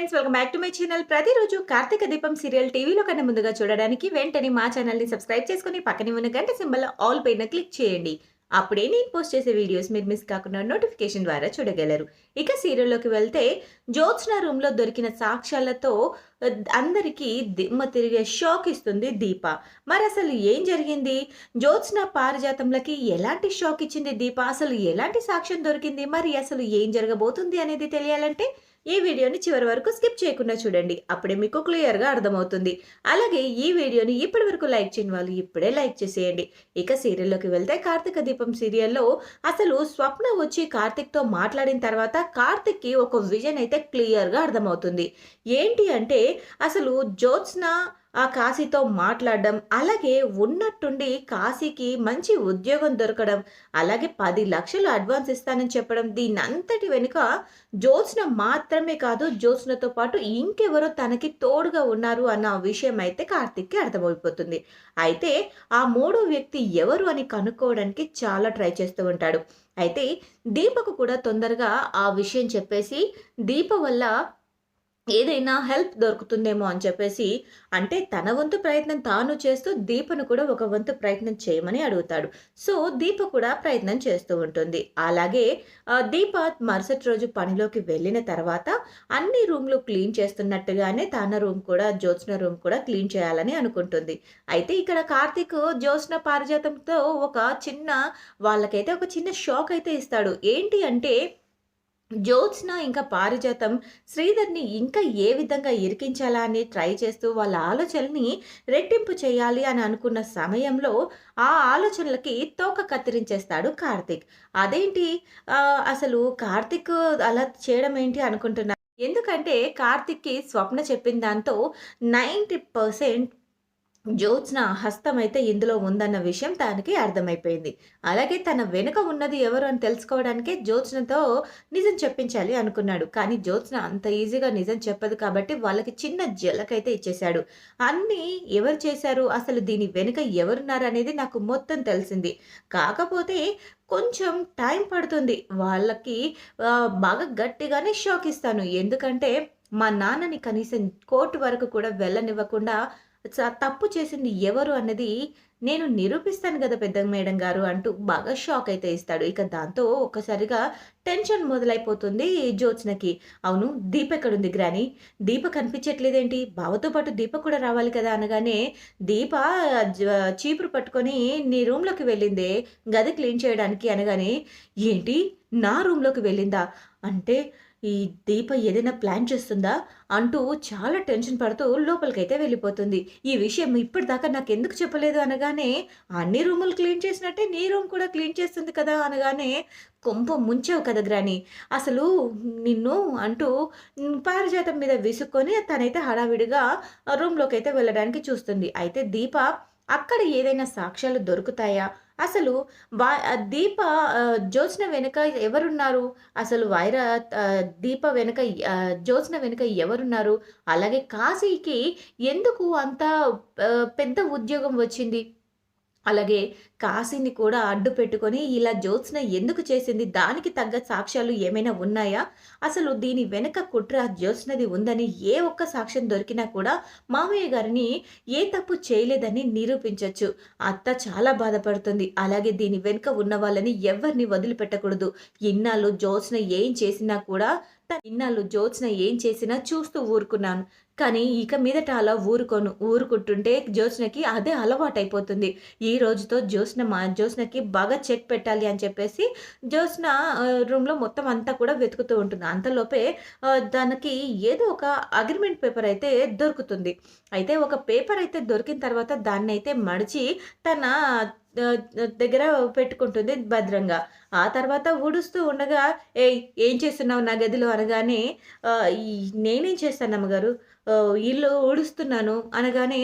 Friends welcome back to my channel. ప్రతిరోజు కార్తీక దీపం serial టీవీలో కన్నా ముందుగా చూడడానికి వెంటనే మా ఛానల్ని సబ్స్క్రైబ్ చేసుకుని పక్కనే ఉన్న గంట సింబల్ ఆల్ పైన క్లిక్ చేయండి. అప్పుడే నేను పోస్ట్ చేసే వీడియోస్ మీరు మిస్ కాకుండా నోటిఫికేషన్ ద్వారా చూడగలరు. ఇక సీరియల్లోకి వెళ్తే జ్యోత్స్న రూమ్లో దొరికిన సాక్ష్యాలతో అందరికీ దిమ్మ తిరిగే షాక్ ఇస్తుంది దీప. మరి అసలు ఏం జరిగింది? జ్యోత్స్న పారిజాతంలకి ఎలాంటి షాక్ ఇచ్చింది దీప? అసలు ఎలాంటి సాక్ష్యం దొరికింది? మరి అసలు ఏం జరగబోతుంది అనేది తెలియాలంటే ఈ వీడియోని చివరి వరకు స్కిప్ చేయకుండా చూడండి. అప్పుడే మీకు క్లియర్గా అర్థమవుతుంది. అలాగే ఈ వీడియోని ఇప్పటి వరకు లైక్ చేయని వాళ్ళు ఇప్పుడే లైక్ చేసేయండి. ఇక సీరియల్లోకి వెళ్తే కార్తీక దీపం సీరియల్లో అసలు స్వప్న వచ్చి కార్తిక్తో మాట్లాడిన తర్వాత కార్తిక్కి ఒక విజన్ అయితే క్లియర్గా అర్థమవుతుంది. ఏంటి అంటే అసలు జ్యోత్స్న ఆ కాశీతో మాట్లాడడం అలాగే ఉన్నట్టుండి కాశీకి మంచి ఉద్యోగం దొరకడం అలాగే పది లక్షలు అడ్వాన్స్ ఇస్తానని చెప్పడం దీని అంతటి వెనుక జ్యోత్స్న మాత్రమే కాదు జ్యోత్స్నతో పాటు ఇంకెవరో తనకి తోడుగా ఉన్నారు అన్న విషయం అయితే కార్తిక్కి అర్థమైపోతుంది. అయితే ఆ మూడో వ్యక్తి ఎవరు అని కనుక్కోవడానికి చాలా ట్రై చేస్తూ ఉంటాడు. అయితే దీపకు కూడా తొందరగా ఆ విషయం చెప్పేసి దీప వల్ల ఏదైనా హెల్ప్ దొరుకుతుందేమో అని చెప్పేసి అంటే తన వంతు ప్రయత్నం తాను చేస్తూ దీపను కూడా ఒక వంతు ప్రయత్నం చేయమని అడుగుతాడు. సో దీప కూడా ప్రయత్నం చేస్తూ ఉంటుంది. అలాగే దీప మరుసటి రోజు పనిలోకి వెళ్ళిన తర్వాత అన్ని రూమ్లు క్లీన్ చేస్తున్నట్టుగానే తన రూమ్ కూడా జ్యోత్స్న రూమ్ కూడా క్లీన్ చేయాలని అనుకుంటుంది. అయితే ఇక్కడ కార్తీక్ జ్యోత్స్న పారిజాతంతో ఒక చిన్న వాళ్ళకైతే ఒక చిన్న షాక్ అయితే ఇస్తాడు. ఏంటి అంటే జ్యోత్స్న ఇంకా పారిజాతం శ్రీధర్ని ఇంకా ఏ విధంగా ఇరికించాలా అని ట్రై చేస్తూ వాళ్ళ ఆలోచనల్ని రెట్టింపు చేయాలి అని అనుకున్న సమయంలో ఆ ఆలోచనలకి తోక కత్తిరించేస్తాడు కార్తిక్. అదేంటి? అసలు కార్తిక్ అలా చేయడం ఏంటి అనుకుంటున్నా ఎందుకంటే కార్తిక్కి స్వప్న చెప్పిన దాంతో నైంటీ పర్సెంట్ జ్యోత్స్న హస్తం అయితే ఇందులో ఉందన్న విషయం తనకి అర్థమైపోయింది. అలాగే తన వెనుక ఉన్నది ఎవరు అని తెలుసుకోవడానికే జ్యోత్స్నతో నిజం చెప్పించాలి అనుకున్నాడు. కానీ జ్యోత్స్న అంత ఈజీగా నిజం చెప్పదు కాబట్టి వాళ్ళకి చిన్న జలకైతే ఇచ్చేశాడు. అన్నీ ఎవరు చేశారు? అసలు దీని వెనుక ఎవరున్నారు అనేది నాకు మొత్తం తెలిసింది. కాకపోతే కొంచెం టైం పడుతుంది. వాళ్ళకి బాగా గట్టిగానే షాక్ ఇస్తాను. ఎందుకంటే మా నాన్నని కనీసం కోర్టు వరకు కూడా వెళ్ళనివ్వకుండా తప్పు చేసింది ఎవరు అన్నది నేను నిరూపిస్తాను కదా పెద్ద మేడం గారు అంటూ బాగా షాక్ అయితే ఇస్తాడు. ఇక దాంతో ఒక్కసారిగా టెన్షన్ మొదలైపోతుంది జ్యోత్స్నకి. అవును దీప ఎక్కడుంది గ్రాని? దీప కనిపించట్లేదేంటి? బావతో పాటు దీప కూడా రావాలి కదా అనగానే దీప జ- చీపురు పట్టుకొని నీ రూమ్లోకి వెళ్ళిందే గది క్లీన్ చేయడానికి అనగానే ఏంటి? నా రూమ్లోకి వెళ్ళిందా? అంటే ఈ దీప ఏదైనా ప్లాన్ చేస్తుందా అంటూ చాలా టెన్షన్ పడుతూ లోపలికైతే వెళ్ళిపోతుంది. ఈ విషయం ఇప్పటిదాకా నాకు ఎందుకు చెప్పలేదు అనగానే అన్ని రూములు క్లీన్ చేసినట్టే నీ రూమ్ కూడా క్లీన్ చేస్తుంది కదా అనగానే కొంప ముంచావు కదా గ్రాని. అసలు నిన్ను అంటూ పారిజాతం మీద విసుక్కొని తనైతే హడావిడిగా రూమ్లోకి అయితే వెళ్ళడానికి చూస్తుంది. అయితే దీప అక్కడ ఏదైనా సాక్ష్యాలు దొరుకుతాయా? అసలు వా దీప జ్యోత్స్న వెనుక ఎవరున్నారు? అసలు వైర దీప వెనుక జ్యోత్స్న వెనుక ఎవరున్నారు? అలాగే కాశీకి ఎందుకు అంత పెద్ద ఉద్యోగం వచ్చింది? అలాగే కాశీని కూడా అడ్డు పెట్టుకొని ఇలా జ్యోత్స్న ఎందుకు చేసింది? దానికి తగ్గ సాక్ష్యాలు ఏమైనా ఉన్నాయా? అసలు దీని వెనుక కుట్ర జ్యోత్స్నది ఉందని ఏ ఒక్క సాక్ష్యం దొరికినా కూడా మామయ్య గారిని ఏ తప్పు చేయలేదని నిరూపించవచ్చు అత్త చాలా బాధపడుతుంది. అలాగే దీని వెనుక ఉన్న వాళ్ళని ఎవరిని వదిలిపెట్టకూడదు. ఇన్నాళ్ళు జ్యోత్స్న ఏం చేసినా కూడా ఇన్నాళ్ళు జ్యోత్స్న ఏం చేసినా చూస్తూ ఊరుకున్నాను. కానీ ఇక మీదట అలా ఊరుకోను ఊరుకుంటుంటే జ్యోత్స్నకి అదే అలవాటైపోతుంది. ఈ రోజుతో జ్యోత్స్న మా జ్యోత్స్నకి బాగా చెక్ పెట్టాలి అని చెప్పేసి జ్యోత్స్న రూమ్లో మొత్తం అంతా కూడా వెతుకుతూ ఉంటుంది. అంతలోపే దానికి ఏదో ఒక అగ్రిమెంట్ పేపర్ అయితే దొరుకుతుంది. అయితే ఒక పేపర్ అయితే దొరికిన తర్వాత దాన్ని అయితే మడిచి తన దగ్గర పెట్టుకుంటుంది భద్రంగా. ఆ తర్వాత ఊడుస్తూ ఉండగా ఏ ఏం చేస్తున్నావు నా గదిలో? అనగానే నేనేం చేస్తాను అమ్మగారు? ఇల్లు ఊడుస్తున్నాను అనగానే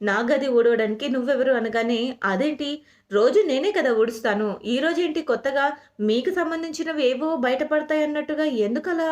నా గది ఊడవడానికి నువ్వెవరు? అనగానే అదేంటి? రోజు నేనే కదా ఊడుస్తాను. ఈ ఏంటి కొత్తగా మీకు సంబంధించినవి ఏవో బయటపడతాయి అన్నట్టుగా ఎందుకు అలా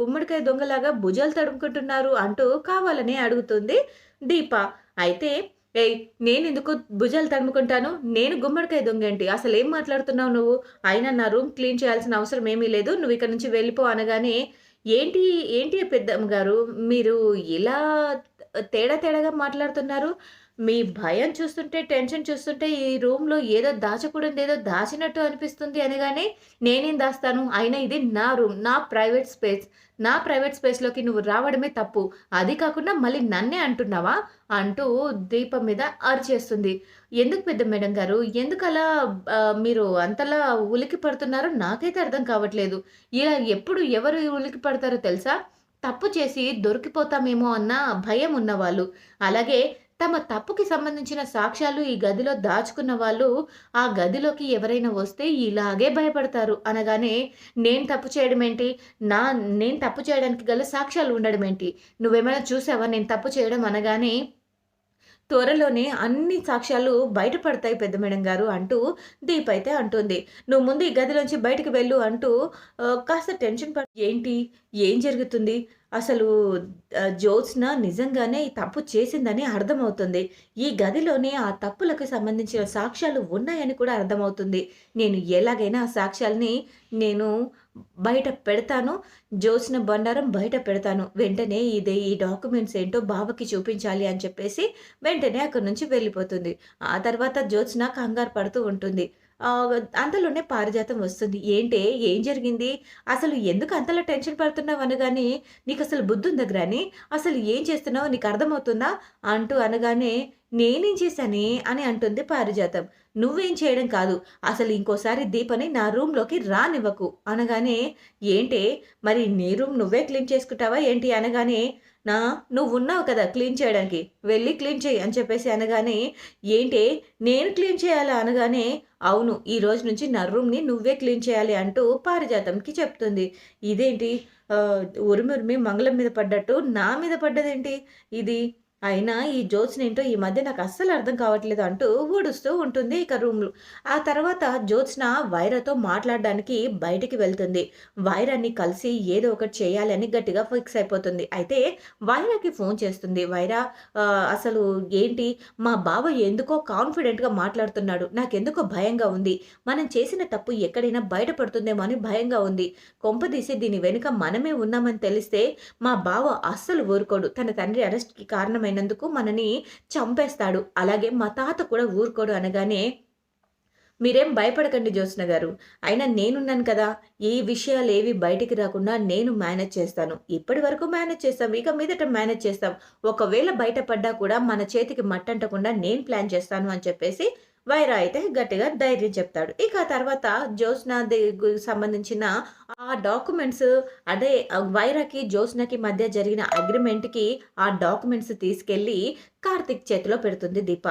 గుమ్మడికాయ దొంగలాగా భుజాలు తడుముకుంటున్నారు? అంటూ కావాలని అడుగుతుంది దీప. అయితే ఏయ్ నేను ఎందుకు భుజాలు తడుముకుంటాను? నేను గుమ్మడికాయ దొంగేంటి అసలు ఏం మాట్లాడుతున్నావు నువ్వు? అయినా నా రూమ్ క్లీన్ చేయాల్సిన అవసరం ఏమీ లేదు. నువ్వు ఇక్కడ నుంచి వెళ్ళిపో అనగానే ఏంటి ఏంటి పెద్దమ్మ గారు మీరు ఇలా తేడా తేడాగా మాట్లాడుతున్నారు? మీ భయం చూస్తుంటే, టెన్షన్ చూస్తుంటే ఈ రూమ్‌లో ఏదో దాచకూడదు ఏదో దాచినట్టు అనిపిస్తుంది అనగానే, నేనేం దాస్తాను? అయినా ఇది నా రూమ్. నా ప్రైవేట్ స్పేస్. నా ప్రైవేట్ స్పేస్‌లోకి నువ్వు రావడమే తప్పు. అది కాకుండా మళ్ళీ నన్నే అంటున్నావా? అంటూ దీపం మీద అరిచేస్తుంది. ఎందుకు పెద్ద మేడం గారు? ఎందుకలా అలా మీరు అంతలా ఉలికి పడుతున్నారో నాకైతే అర్థం కావట్లేదు. ఇలా ఎప్పుడు ఎవరు ఉలికి పడతారో తెలుసా? తప్పు చేసి దొరికిపోతామేమో అన్న భయం ఉన్నవాళ్ళు. అలాగే తమ తప్పుకి సంబంధించిన సాక్ష్యాలు ఈ గదిలో దాచుకున్న వాళ్ళు, ఆ గదిలోకి ఎవరైనా వస్తే ఇలాగే భయపడతారు. అనగానే నేను తప్పు చేయడమేంటి? నా నేను తప్పు చేయడానికి గల సాక్ష్యాలు ఉండడమేంటి? నువ్వేమైనా చూసావా నేను తప్పు చేయడం అనగానే త్వరలోనే అన్ని సాక్ష్యాలు బయటపడతాయి పెద్ద మేడం గారు అంటూ దీప్ అయితే అంటుంది. నువ్వు ముందు ఈ గదిలోంచి బయటకు వెళ్ళు అంటూ కాస్త టెన్షన్ పడ ఏంటి? ఏం జరుగుతుంది? అసలు జ్యోత్స్న నిజంగానే ఈ తప్పు చేసిందని అర్థమవుతుంది. ఈ గదిలోనే ఆ తప్పులకు సంబంధించిన సాక్ష్యాలు ఉన్నాయని కూడా అర్థమవుతుంది. నేను ఎలాగైనా ఆ సాక్ష్యాలని నేను బయట పెడతాను. జోసిన బండారం బయట పెడతాను. వెంటనే ఇది ఈ డాక్యుమెంట్స్ ఏంటో బావకి చూపించాలి అని చెప్పేసి వెంటనే అక్కడి నుంచి వెళ్ళిపోతుంది. ఆ తర్వాత జ్యోత్స్న కంగారు పడుతూ ఉంటుంది. అంతలోనే పారిజాతం వస్తుంది. ఏంటే ఏం జరిగింది? అసలు ఎందుకు అంతలా టెన్షన్ పడుతున్నావు అనగానే, నీకసలు బుద్ధుందా గ్రాని? అసలు ఏం చేస్తున్నావు నీకు అర్థమవుతుందా? అంటూ అనగానే, నేనేం చేశానే? అని అంటుంది పారిజాతం. నువ్వేం చేయడం కాదు. అసలు ఇంకోసారి దీపని నా రూమ్‌లోకి రానివ్వకు అనగానే, ఏంటే మరి నీ రూమ్ నువ్వే క్లీన్ చేసుకుంటావా ఏంటి? అనగానే, నా నువ్వున్నావు కదా క్లీన్ చేయడానికి. వెళ్ళి క్లీన్ చేయి అని చెప్పేసి అనగానే, ఏంటి నేను క్లీన్ చేయాలా? అనగానే, అవును. ఈ రోజు నుంచి నా రూమ్‌ని నువ్వే క్లీన్ చేయాలి అంటూ పారిజాతంకి చెప్తుంది. ఇదేంటి ఉరిమి ఉరిమి మంగళం మీద పడ్డట్టు నా మీద పడ్డదేంటి ఇది? అయినా ఈ జ్యోత్స్నేంటో ఈ మధ్య నాకు అస్సలు అర్థం కావట్లేదు అంటూ ఊడుస్తూ ఉంటుంది ఇక రూమ్‌లో. ఆ తర్వాత జ్యోత్స్న వైరతో మాట్లాడడానికి బయటికి వెళ్తుంది. వైరాన్ని కలిసి ఏదో ఒకటి చేయాలని గట్టిగా ఫిక్స్ అయిపోతుంది. అయితే వైరాకి ఫోన్ చేస్తుంది. వైరా అసలు ఏంటి మా బావ ఎందుకో కాన్ఫిడెంట్‌గా మాట్లాడుతున్నాడు. నాకెందుకో భయంగా ఉంది. మనం చేసిన తప్పు ఎక్కడైనా బయటపడుతుందేమో అని భయంగా ఉంది. కొంపదీసి దీని వెనుక మనమే ఉన్నామని తెలిస్తే మా బావ అస్సలు ఊరుకోడు. తన తండ్రి అరెస్ట్‌కి అయినందుకు మనని చంపేస్తాడు. అలాగే మా తాత కూడా ఊరుకోడు అనగానే మీరేం భయపడకండి జ్యోత్స్న గారు. అయినా నేనున్నాను కదా! ఈ విషయాలు ఏవి బయటికి రాకుండా నేను మేనేజ్ చేస్తాను. ఇప్పటి వరకు మేనేజ్ చేస్తాం ఇక మీదట మేనేజ్ చేస్తాం. ఒకవేళ బయటపడ్డా కూడా మన చేతికి మట్టంటకుండా నేను ప్లాన్ చేస్తాను అని చెప్పేసి వైరా అయితే గట్టిగా ధైర్యం చెప్తాడు. ఇక తర్వాత జ్యోత్స్నది సంబంధించిన ఆ డాక్యుమెంట్స్ అదే వైరాకి, జ్యోత్స్నకి మధ్య జరిగిన అగ్రిమెంట్కి ఆ డాక్యుమెంట్స్ తీసుకెళ్ళి కార్తీక్ చేతిలో పెడుతుంది దీప.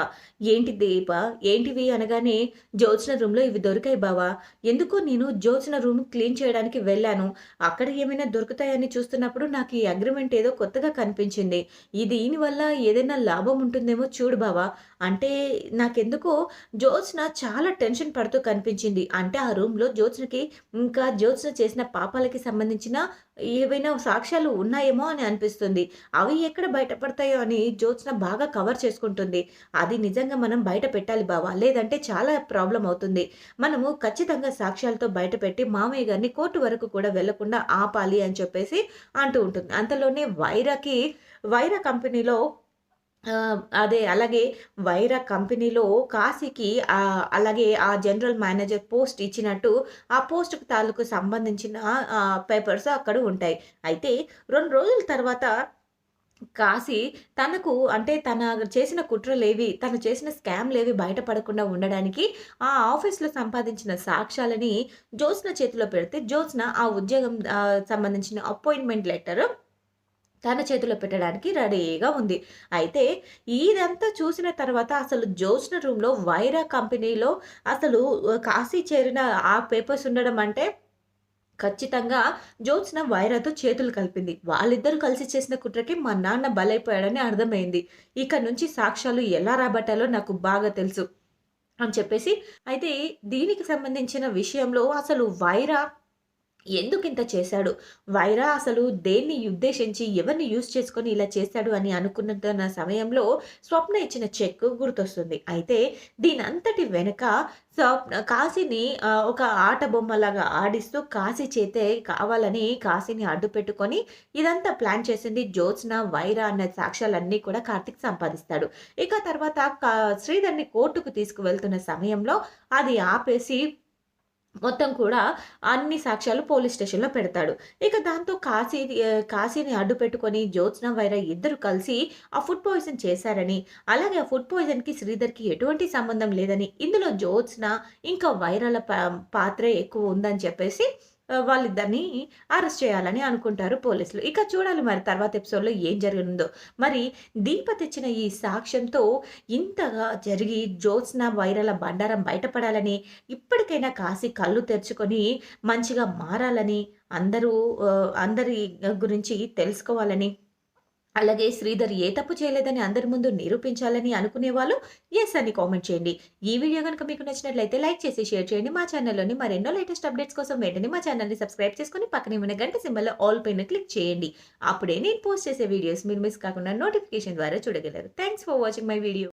ఏంటి దీప? ఏంటివి? అనగానే జ్యోత్స్న రూమ్‌లో ఇవి దొరికాయి బావా ఎందుకో నేను జ్యోత్స్న రూమ్ క్లీన్ చేయడానికి వెళ్ళాను. అక్కడ ఏమైనా దొరుకుతాయని చూస్తున్నప్పుడు నాకు ఈ అగ్రిమెంట్ ఏదో కొత్తగా కనిపించింది. ఈ దీనివల్ల ఏదైనా లాభం ఉంటుందేమో చూడు బావా అంటే నాకెందుకో జ్యోత్స్న చాలా టెన్షన్ పడుతూ కనిపించింది. అంటే ఆ రూమ్‌లో జ్యోత్స్నకి ఇంకా జ్యోత్స్న చేసిన పాపాలకి సంబంధించిన ఏవైనా సాక్ష్యాలు ఉన్నాయేమో అని అనిపిస్తుంది. అవి ఎక్కడ బయటపడతాయో అని జ్యోత్స్న బాగా కవర్ చేసుకుంటుంది. అది నిజంగా మనం బయట పెట్టాలి బావా లేదంటే చాలా ప్రాబ్లమ్ అవుతుంది. మనము ఖచ్చితంగా సాక్ష్యాలతో బయటపెట్టి మామయ్య గారిని కోర్టు వరకు కూడా వెళ్ళకుండా ఆపాలి అని చెప్పేసి అంటూ ఉంటుంది. అంతలోనే వైరాకి వైరా కంపెనీలో అదే అలాగే వైరా కంపెనీలో కాశీకి అలాగే ఆ జనరల్ మేనేజర్ పోస్ట్ ఇచ్చినట్టు ఆ పోస్ట్‌కి తాలూకు సంబంధించిన పేపర్స్ అక్కడ ఉంటాయి. అయితే రెండు రోజుల తర్వాత కాశీ తనకు అంటే తన చేసిన కుట్రలేవి, తను చేసిన స్కామ్‌లేవి బయటపడకుండా ఉండడానికి ఆ ఆఫీస్‌లో సంపాదించిన సాక్ష్యాలని జ్యోత్స్న చేతిలో పెడితే జ్యోత్స్న ఆ ఉద్యోగం సంబంధించిన అపాయింట్‌మెంట్ లెటర్ తన చేతిలో పెట్టడానికి రెడీగా ఉంది. అయితే ఇదంతా చూసిన తర్వాత అసలు జ్యోత్స్న రూమ్‌లో వైరా కంపెనీలో అసలు కాశీ చేరిన ఆ పేపర్స్ ఉండడం అంటే ఖచ్చితంగా జ్యోత్స్న వైరాతో చేతులు కలిపింది. వాళ్ళిద్దరూ కలిసి చేసిన కుట్రకి మా నాన్న బలైపోయాడని అర్థమైంది. ఇక నుంచి సాక్ష్యాలు ఎలా రాబట్టాలో నాకు బాగా తెలుసు అని చెప్పేసి అయితే దీనికి సంబంధించిన విషయంలో అసలు వైరా ఎందుకింత చేశాడు? వైరా అసలు దేన్ని ఉద్దేశించి, ఎవరిని యూజ్ చేసుకొని ఇలా చేశాడు అని అనుకున్న సమయంలో స్వప్న ఇచ్చిన చెక్ గుర్తొస్తుంది. అయితే దీనంతటి వెనక స్వప్న కాశీని ఒక ఆట బొమ్మలాగా ఆడిస్తూ కాశీ చేతే కావాలని కాశీని అడ్డుపెట్టుకొని ఇదంతా ప్లాన్ చేసింది జ్యోత్స్న, వైరా అన్న సాక్ష్యాలన్నీ కూడా కార్తీక్ సంపాదిస్తాడు. ఇక తర్వాత కా శ్రీధర్‌ని కోర్టుకు తీసుకువెళ్తున్న సమయంలో అది ఆపేసి మొత్తం కూడా అన్ని సాక్ష్యాలు పోలీస్ స్టేషన్‌లో పెడతాడు. ఇక దాంతో కాశీ కాశీని అడ్డు పెట్టుకొని జ్యోత్స్న, వైర ఇద్దరు కలిసి ఆ ఫుడ్ పాయిజన్ చేశారని, అలాగే ఆ ఫుడ్ పాయిజన్‌కి శ్రీధర్‌కి ఎటువంటి సంబంధం లేదని, ఇందులో జ్యోత్స్న ఇంకా వైరాల పా పాత్రే ఎక్కువ ఉందని చెప్పేసి వాళ్ళిద్దరిని అరెస్ట్ చేయాలని అనుకుంటారు పోలీసులు. ఇక చూడాలి మరి తర్వాత ఎపిసోడ్‌లో ఏం జరిగిందో మరి దీప తెచ్చిన ఈ సాక్ష్యంతో ఇంతగా జరిగి జ్యోత్స్న, వైరాల బండారం బయటపడాలని, ఇప్పటికైనా కాసి కళ్ళు తెరుచుకొని మంచిగా మారాలని, అందరూ అందరి గురించి తెలుసుకోవాలని, అలాగే శ్రీధర్ ఏ తప్పు చేయలేదని అందరి ముందు నిరూపించాలని అనుకునేవాళ్ళు ఎస్ అని కామెంట్ చేయండి. ఈ వీడియో గనుక మీకు నచ్చినట్లయితే లైక్ చేసి షేర్ చేయండి. మా ఛానల్‌లోని మరెన్నో లేటెస్ట్ అప్డేట్స్ కోసం వెంటనే మా ఛానల్‌ని సబ్స్క్రైబ్ చేసుకొని పక్కనే ఉన్న గంట సింబల్‌లో ఆల్ పైన క్లిక్ చేయండి. అప్పుడే నేను పోస్ట్ చేసే వీడియోస్ మీరు మిస్ కాకుండా నోటిఫికేషన్ ద్వారా చూడగలరు. Thanks for watching my video.